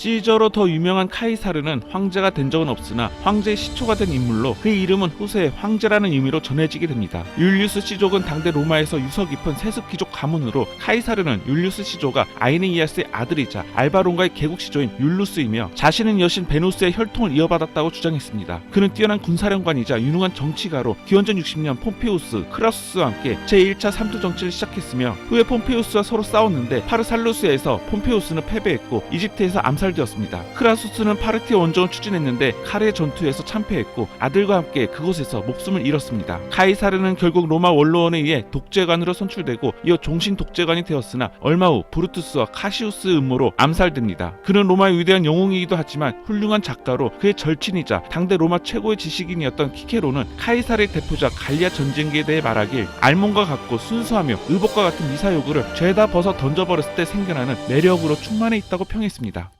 시저로 더 유명한 카이사르는 황제가 된 적은 없으나 황제의 시초가 된 인물로 그의 이름은 후세의 황제라는 의미로 전해지게 됩니다. 율리우스 시족은 당대 로마에서 유서 깊은 세습 귀족 가문으로 카이사르는 율리우스 시조가 아이네이아스의 아들이자 알바론가의 개국 시조인 율루스이며 자신은 여신 베누스의 혈통을 이어받았다고 주장했습니다. 그는 뛰어난 군사령관이자 유능한 정치가로 기원전 60년 폼페우스, 크라수스와 함께 제1차 삼두 정치를 시작했으며 후에 폼페우스와 서로 싸웠는데 파르살루스에서 폼페우스는 패배했고 이집트에서 암살 되었습니다. 크라수스는 파르티 원정을 추진했는데 카레 전투에서 참패했고 아들과 함께 그곳에서 목숨을 잃었습니다. 카이사르는 결국 로마 원로원에 의해 독재관으로 선출되고 이어 종신 독재관이 되었으나 얼마 후 브루투스와 카시우스 음모로 암살됩니다. 그는 로마의 위대한 영웅이기도 하지만 훌륭한 작가로 그의 절친이자 당대 로마 최고의 지식인이었던 키케로는 카이사르의 대표자 갈리아 전쟁기에 대해 말하길 알몬과 같고 순수하며 의복과 같은 미사여구를 죄다 벗어 던져버렸을 때 생겨나는 매력으로 충만해 있다고 평했습니다.